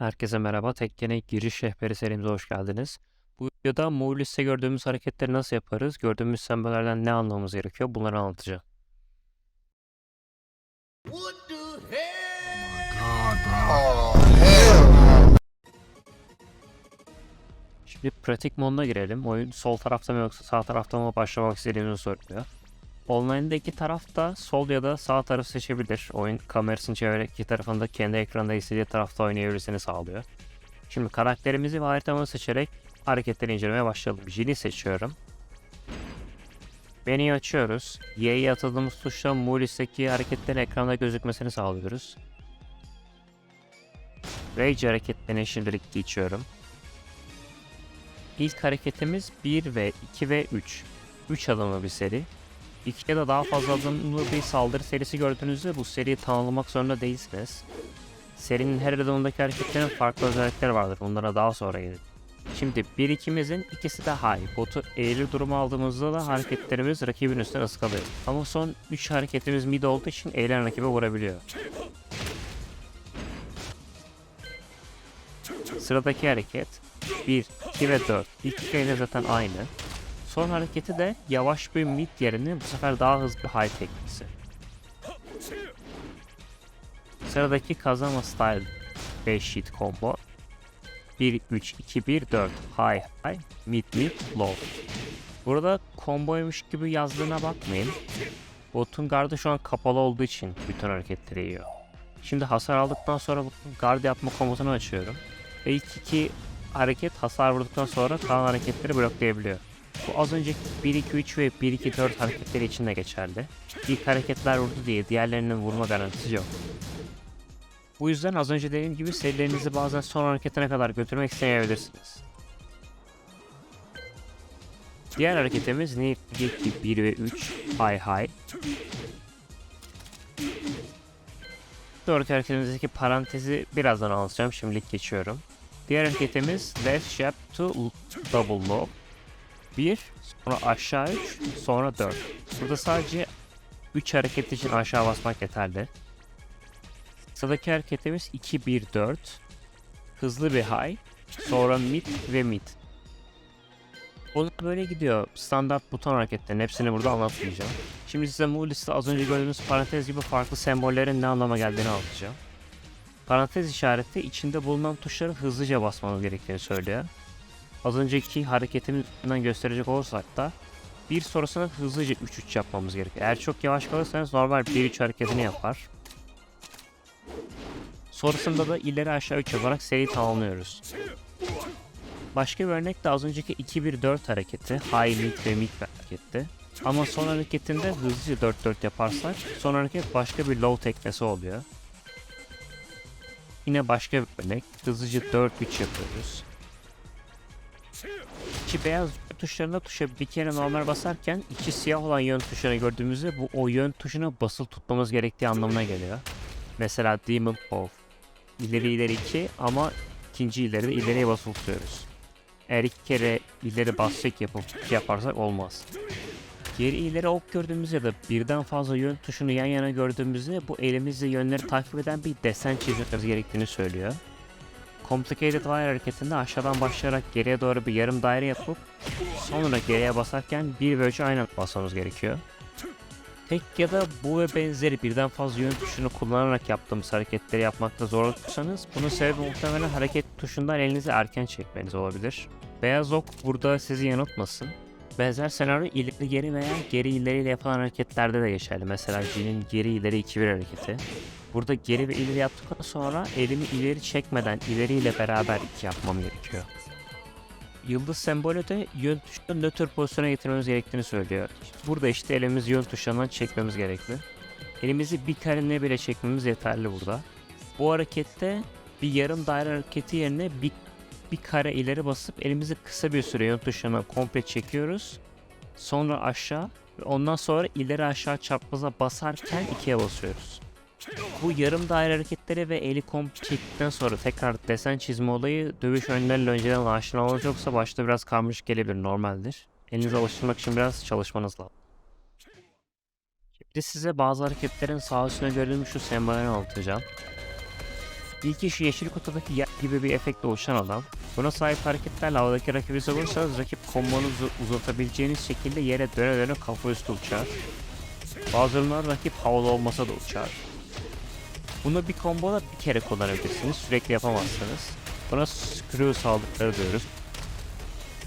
Herkese merhaba. Tekkene giriş rehberi serimize hoş geldiniz. Bu videoda Moulis'te gördüğümüz hareketleri nasıl yaparız, gördüğümüz sembollerden ne anlamamız gerekiyor bunları anlatacağım. What the hell? Oh, hell. Şimdi pratik moduna girelim. Oyun sol tarafta mı yoksa sağ tarafta mı başlamak istediğimizi soruyor. Online'da iki taraf da sol ya da sağ taraf seçebilir. Oyun kamerasını çevirerek iki tarafında kendi ekranda istediği tarafta oynayabilirsini sağlıyor. Şimdi karakterimizi ve haritamızı seçerek hareketleri incelemeye başlayalım. Jin'i seçiyorum. Beni açıyoruz. Y'yi atadığımız tuşla Mulis'teki hareketlerin ekranda gözükmesini sağlıyoruz. Rage hareketlerini şimdilik geçiyorum. İlk hareketimiz 1 ve 2 ve 3. 3 adımlı bir seri. 2 ya da daha fazla adımlı bir saldırı serisi gördüğünüzde bu seriyi tanımlamak zorunda değilsiniz. Serinin her adımındaki hareketlerin farklı özellikleri vardır. Bunlara daha sonra gelir. Şimdi 1-2'mizin ikisi de high. Botu eğri durumu aldığımızda da hareketlerimiz rakibin üstüne ıskalıyor. Ama son 3 hareketimiz mid olduğu için eğlen rakibe vurabiliyor. Sıradaki hareket 1, 2 ve 4. İlk iki ile zaten aynı. Son hareketi de yavaş bir mid yerine bu sefer daha hızlı bir high teknisi. Sıradaki Kazama Style 5 sheet combo. 1, 3, 2, 1, 4. High, high, mid, mid, low. Burada komboymuş gibi yazdığına bakmayın. Botun gardı şu an kapalı olduğu için bütün hareketleri yiyor. Şimdi hasar aldıktan sonra gard yapma komutunu açıyorum. Ve ilk iki hareket hasar vurduktan sonra kalan hareketleri bloklayabiliyor. Bu az önceki 1 2 3 ve 1 2 4 hareketleri için de geçerli. İlk hareketler vurdu diye diğerlerinin vurma garantisi yok. Bu yüzden az önce dediğim gibi serilerinizi bazen son hareketine kadar götürmek istemeyebilirsiniz. Diğer hareketimiz 2 1 ve 3 High High. Sonraki hareketimizdeki parantezi birazdan anlatacağım. Şimdilik geçiyorum. Diğer hareketimiz left jab to double low. 1, sonra aşağı 3, sonra 4. Burada sadece 3 hareket için aşağı basmak yeterli. Sıradaki hareketimiz 2, 1, 4. Hızlı bir high, sonra mid ve mid. Bunlar böyle gidiyor. Standart buton hareketlerin hepsini burada anlatmayacağım. Şimdi size Mulis'te az önce gördüğünüz parantez gibi farklı sembollerin ne anlama geldiğini anlatacağım. Parantez işareti içinde bulunan tuşları hızlıca basmanız gerektiğini söylüyor. Az önceki hareketimizden gösterecek olursak da bir sonrasında hızlıca 3-3 yapmamız gerekiyor. Eğer çok yavaş kalırsanız normal 1-3 hareketini yapar. Sonrasında da ileri aşağı 3 yaparak seri tamamlıyoruz. Başka bir örnek de az önceki 2-1-4 hareketi. High, mid ve mid bir hareketti. Ama son hareketinde hızlıca 4-4 yaparsak son hareket başka bir low teknesi oluyor. Yine başka bir örnek. Hızlıca 4-3 yapıyoruz. İki beyaz tuşlarına tuşa bir kere normal basarken iki siyah olan yön tuşlarını gördüğümüzde bu o yön tuşuna basılı tutmamız gerektiği anlamına geliyor. Mesela Demon Pov. İleri ileri 2 ama ikinci ileri de ileriye basılı tutuyoruz. Eğer iki kere ileri basacak yapıp iki yaparsak olmaz. Geri ileri ok gördüğümüzde ya da birden fazla yön tuşunu yan yana gördüğümüzde bu elimizle yönleri takip eden bir desen çizmemiz gerektiğini söylüyor. Complicated Wire hareketinde aşağıdan başlayarak geriye doğru bir yarım daire yapıp sonra geriye basarken bir üç aynı anda basmamız gerekiyor. Tek ya da bu ve benzeri birden fazla yön tuşunu kullanarak yaptığımız hareketleri yapmakta zorlanırsanız bunun sebebi muhtemelen hareket tuşundan elinizi erken çekmeniz olabilir. Beyaz ok burada sizi yanıltmasın. Benzer senaryo ileri geri veya geri ileriyle yapılan hareketlerde de geçerli. Mesela Jin'in geri ileri 2-1 hareketi. Burada geri ve ileri yaptıktan sonra elimi ileri çekmeden ileriyle beraber iki yapmam gerekiyor. Yıldız sembolü de yön tuşunu nötr pozisyona getirmemiz gerektiğini söylüyor. Burada işte elimizi yön tuşlarından çekmemiz gerekli. Elimizi bir karene bile çekmemiz yeterli burada. Bu harekette bir yarım daire hareketi yerine bir, bir kare ileri basıp elimizi kısa bir süre yön tuşuna komple çekiyoruz. Sonra aşağı ve ondan sonra ileri aşağı çarpmaza basarken ikiye basıyoruz. Bu yarım daire hareketleri ve eli komp çektikten sonra tekrar desen çizme olayı dövüş oyunlarıyla önceden aşina olacak yoksa başta biraz karmaşık gelebilir normaldir. Elinize alıştırmak için biraz çalışmanız lazım. Şimdi size bazı hareketlerin sağ üstüne görülmüş şu sembolünü anlatacağım. İlk iş yeşil kutudaki yer gibi bir efektle uçan adam. Buna sahip hareketlerle havadaki rakibi vurursanız rakip kombonuzu uzatabileceğiniz şekilde yere döne döne kafa üstü uçar. Bazı durumlarda rakip havalı olmasa da uçar. Bunu bir komboda bir kere kullanabilirsiniz. Sürekli yapamazsınız. Buna screw saldırıları diyoruz.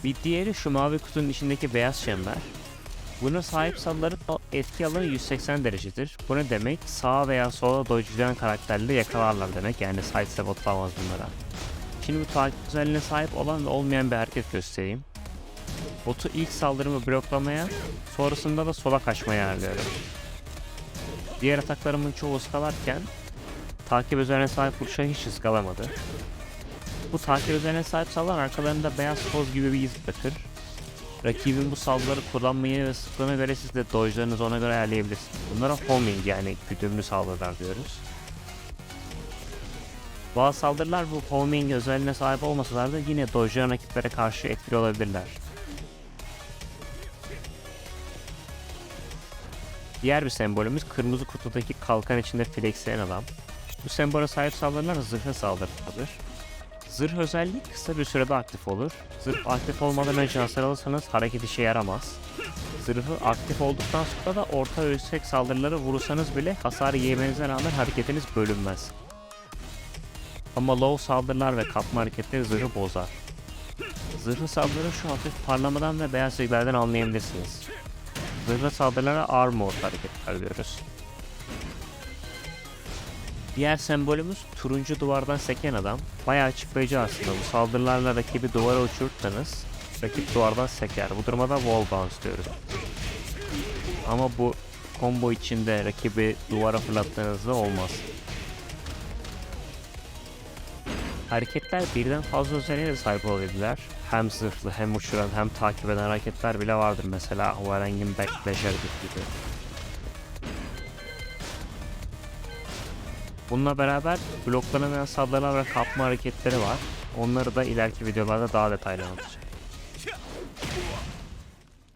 Bir diğeri şu mavi kutunun içindeki beyaz çember. Buna sahip saldırıların etki alanı 180 derecedir. Bu ne demek? Sağa veya sola dojlayan karakterleri yakalarlar demek. Yani sidestep atamaz bunlara. Şimdi bu takip özelliğine sahip olan ve olmayan bir hareket göstereyim. Botu ilk saldırımı bloklamaya, sonrasında da sola kaçmaya ayarlıyorum. Diğer ataklarımın çoğu ıskalarken takip özelliğine sahip vuruşa hiç ıskalamadı. Bu takip özelliğine sahip saldırılar arkalarında beyaz toz gibi bir iz bırakır. Rakibin bu saldırıları kullanmayı ve sıklığına göre siz de dojlarınızı ona göre ayarlayabilirsiniz. Bunlara homing yani güdümlü saldırılar diyoruz. Bazı saldırılar bu homing özelliğine sahip olmasalar da yine dojlayan rakiplere karşı etkili olabilirler. Diğer bir sembolümüz kırmızı kutudaki kalkan içinde flexleyen adam. Bu sembole sahip saldırılar zırha saldırıdır. Zırh özelliği kısa bir sürede aktif olur. Zırh aktif olmadan önce hasar alırsanız hareket işe yaramaz. Zırhı aktif olduktan sonra da orta ve yüksek saldırıları vurursanız bile hasar yemenize rağmen hareketiniz bölünmez. Ama low saldırılar ve kapma hareketleri zırhı bozar. Zırhlı saldırı şu hafif parlamadan ve beyaz çizgilerden anlayabilirsiniz. Zırhlı saldırılara armor hareketler diyoruz. Diğer sembolümüz turuncu duvardan seken adam. Bayağı açıklayıcı aslında. Bu saldırılarla rakibi duvara uçurursanız rakip duvardan seker. Bu duruma da wall bounce diyoruz. Ama bu combo içinde rakibi duvara fırlattığınızda olmaz. Hareketler birden fazla özelliğe de sahip olabilirler. Hem zırhlı hem uçuran hem takip eden hareketler bile vardır. Mesela Warang'in Backblash hareketi gibi. Bununla beraber bloklanamayan saldırılar ve kapma hareketleri var. Onları da ileriki videolarda daha detaylı anlatacağım.